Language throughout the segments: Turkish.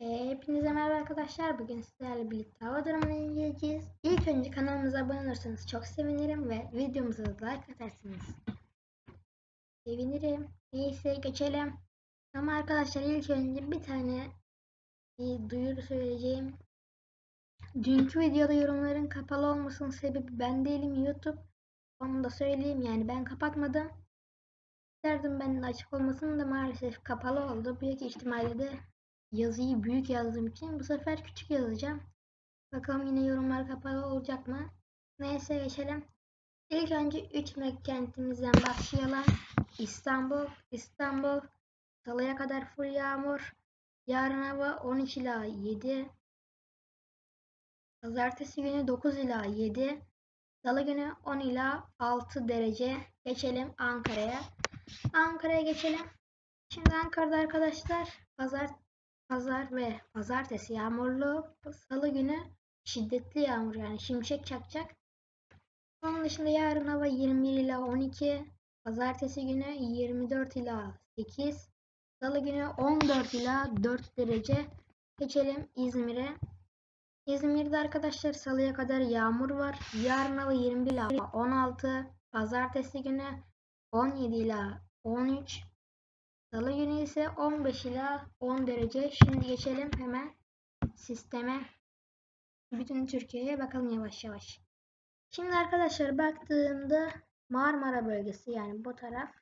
Ee, Hepinize merhaba arkadaşlar. Bugün sizlerle birlikte hava durumunu inceleyeceğiz. İlk önce kanalımıza abone olursanız çok sevinirim ve videomuza like atarsınız. Sevinirim. Neyse geçelim. Ama arkadaşlar ilk önce bir tane bir duyuru söyleyeceğim. Dünkü videoda yorumların kapalı olmasının sebebi ben değilim YouTube. Onu da söyleyeyim yani ben kapatmadım. İsterdim ben açık olmasını da maalesef kapalı oldu. Büyük ihtimalle de yazıyı büyük yazdığım için bu sefer küçük yazacağım. Bakalım yine yorumlar kapalı olacak mı? Neyse geçelim. İlk önce 3 kentimizden başlayalım. İstanbul, İstanbul. Salıya kadar full yağmur. Yarın hava 13 ila 7. Pazartesi günü 9 ila 7. Salı günü 10 ila 6 derece. Geçelim Ankara'ya. Ankara'ya geçelim. Şimdi Ankara'da arkadaşlar pazar pazar ve pazartesi yağmurlu. Salı günü şiddetli yağmur yani şimşek çakacak. Onun dışında yarın hava 21 ila 12. Pazartesi günü 24 ila 8. Salı günü 14 ila 4 derece. Geçelim İzmir'e. İzmir'de arkadaşlar salıya kadar yağmur var. Yarın hava 21 ila 16. Pazartesi günü 17 ila 13. Salı günü ise 15 ila 10 derece. Şimdi geçelim hemen sisteme. Bütün Türkiye'ye bakalım yavaş yavaş. Şimdi arkadaşlar baktığımda Marmara bölgesi yani bu taraf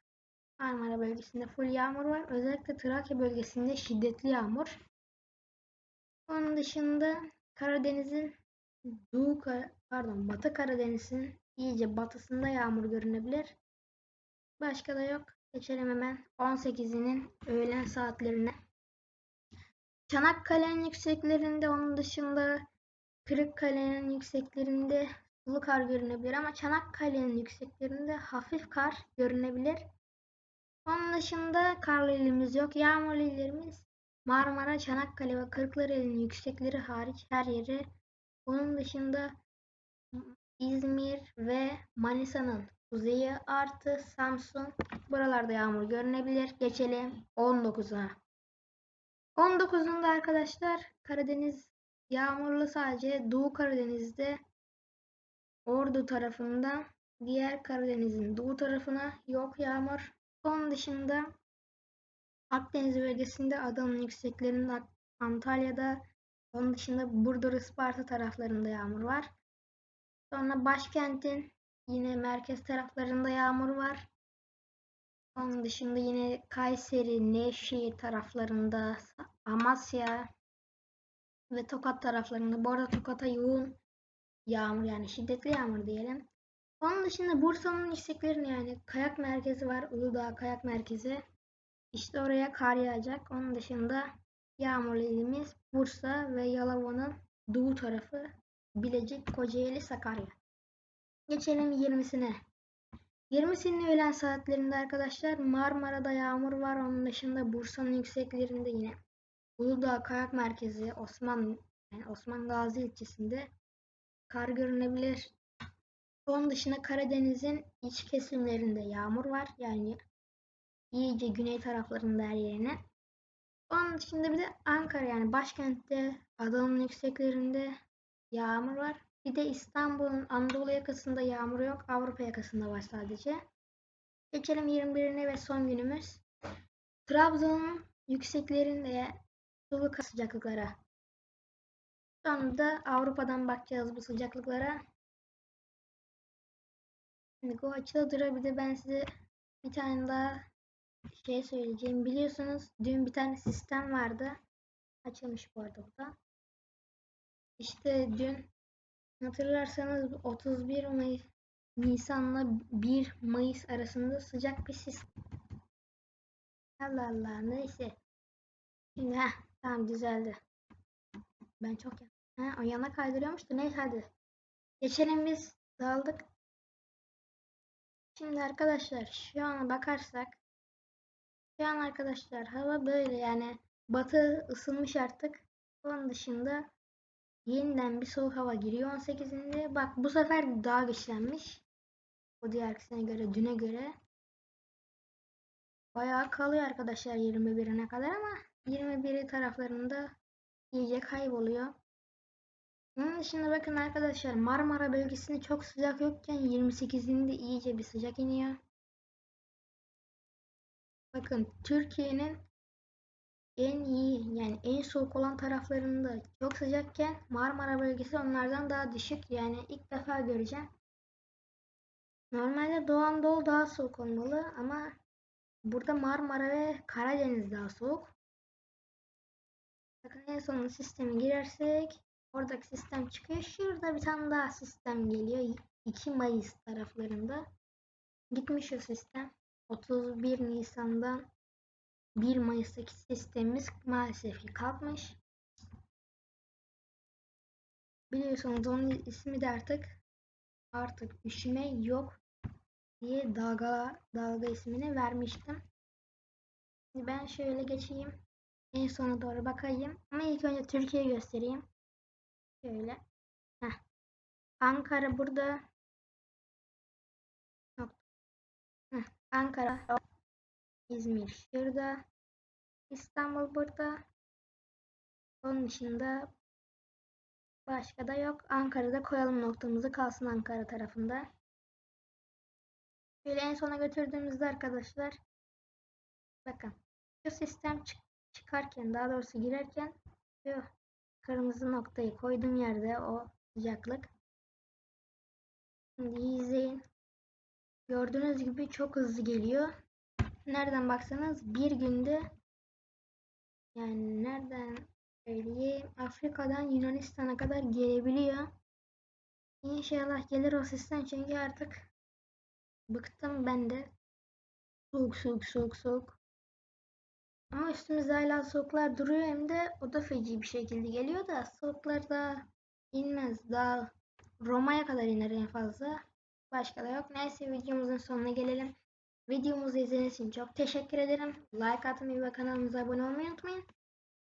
Marmara bölgesinde full yağmur var. Özellikle Trakya bölgesinde şiddetli yağmur. Onun dışında Karadeniz'in Doğu pardon Batı Karadeniz'in iyice batısında yağmur görünebilir. Başka da yok. Geçelim hemen 18'inin öğlen saatlerine. Çanakkale'nin yükseklerinde onun dışında Kırıkkale'nin yükseklerinde sulu kar görünebilir ama Çanakkale'nin yükseklerinde hafif kar görünebilir. Onun dışında karlı ilimiz yok. Yağmurlu illerimiz Marmara, Çanakkale ve Kırklareli'nin yüksekleri hariç her yeri. Onun dışında İzmir ve Manisa'nın kuzeyi artı Samsun. Buralarda yağmur görünebilir. Geçelim 19'a. 19'unda arkadaşlar Karadeniz yağmurlu sadece Doğu Karadeniz'de Ordu tarafından diğer Karadeniz'in doğu tarafına yok yağmur. Onun dışında Akdeniz bölgesinde adanın yükseklerinde Antalya'da onun dışında Burdur Isparta taraflarında yağmur var. Sonra başkentin yine merkez taraflarında yağmur var. Onun dışında yine Kayseri, Nevşehir taraflarında, Amasya ve Tokat taraflarında. Bu arada Tokat'a yoğun yağmur yani şiddetli yağmur diyelim. Onun dışında Bursa'nın yükseklerinde yani kayak merkezi var. Uludağ Kayak Merkezi. İşte oraya kar yağacak. Onun dışında yağmurlu ilimiz Bursa ve Yalova'nın doğu tarafı Bilecik, Kocaeli, Sakarya. Geçelim 20'sine. 20'sinin öğlen saatlerinde arkadaşlar Marmara'da yağmur var. Onun dışında Bursa'nın yükseklerinde yine Uludağ Kayak Merkezi Osman yani Osman Gazi ilçesinde kar görünebilir. Onun dışında Karadeniz'in iç kesimlerinde yağmur var. Yani iyice güney taraflarında her yerine. Onun dışında bir de Ankara yani başkentte adanın yükseklerinde yağmur var. Bir de İstanbul'un Anadolu yakasında yağmur yok. Avrupa yakasında var sadece. Geçelim 21'ine ve son günümüz. Trabzon'un yükseklerinde sulu sıcaklıklara. Sonra da Avrupa'dan bakacağız bu sıcaklıklara. Şimdi bu açıda dura bir de ben size bir tane daha şey söyleyeceğim. Biliyorsunuz dün bir tane sistem vardı. Açılmış bu arada o da. İşte dün hatırlarsanız 31 Mayıs Nisan'la 1 Mayıs arasında sıcak bir sistem. Allah Allah neyse. Şimdi heh, tamam düzeldi. Ben çok ha, o yana kaydırıyormuş da neyse hadi. Geçelim biz daldık. Şimdi arkadaşlar şu ana bakarsak şu an arkadaşlar hava böyle yani batı ısınmış artık. Onun dışında yeniden bir soğuk hava giriyor 18'inde. Bak bu sefer daha güçlenmiş. O diğerkisine göre düne göre. Bayağı kalıyor arkadaşlar 21'ine kadar ama 21 taraflarında iyice kayboluyor. Bunun dışında bakın arkadaşlar Marmara bölgesinde çok sıcak yokken 28'inde iyice bir sıcak iniyor. Bakın Türkiye'nin en iyi yani en soğuk olan taraflarında çok sıcakken Marmara bölgesi onlardan daha düşük. Yani ilk defa göreceğim. Normalde Doğu Anadolu daha soğuk olmalı ama burada Marmara ve Karadeniz daha soğuk. Bakın en son sisteme girersek oradaki sistem çıkıyor. Şurada bir tane daha sistem geliyor. 2 Mayıs taraflarında. Gitmiş o sistem. 31 Nisan'dan 1 Mayıs'taki sistemimiz maalesef ki kalkmış. Biliyorsunuz onun ismi de artık artık üşüme yok diye dalga dalga ismini vermiştim. Ben şöyle geçeyim. En sona doğru bakayım. Ama ilk önce Türkiye göstereyim. Şöyle. Heh. Ankara burada. Heh. Ankara. İzmir şurada. İstanbul burada. Onun dışında başka da yok. Ankara'da koyalım noktamızı kalsın Ankara tarafında. Şöyle en sona götürdüğümüzde arkadaşlar bakın şu sistem çık çıkarken daha doğrusu girerken şu kırmızı noktayı koyduğum yerde o sıcaklık. Şimdi izleyin. Gördüğünüz gibi çok hızlı geliyor. Nereden baksanız bir günde yani nereden söyleyeyim Afrika'dan Yunanistan'a kadar gelebiliyor. İnşallah gelir o sistem çünkü artık bıktım ben de. Soğuk soğuk soğuk soğuk. Ama üstümüzde hala soğuklar duruyor hem de o da feci bir şekilde geliyor da soğuklar da inmez. Daha Roma'ya kadar iner en fazla. Başka da yok. Neyse videomuzun sonuna gelelim. Videomuzu izlediğiniz için çok teşekkür ederim. Like atmayı ve kanalımıza abone olmayı unutmayın.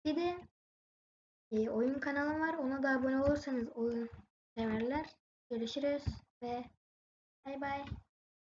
Bir de e, oyun kanalım var. Ona da abone olursanız oyun severler. Görüşürüz ve bay bay.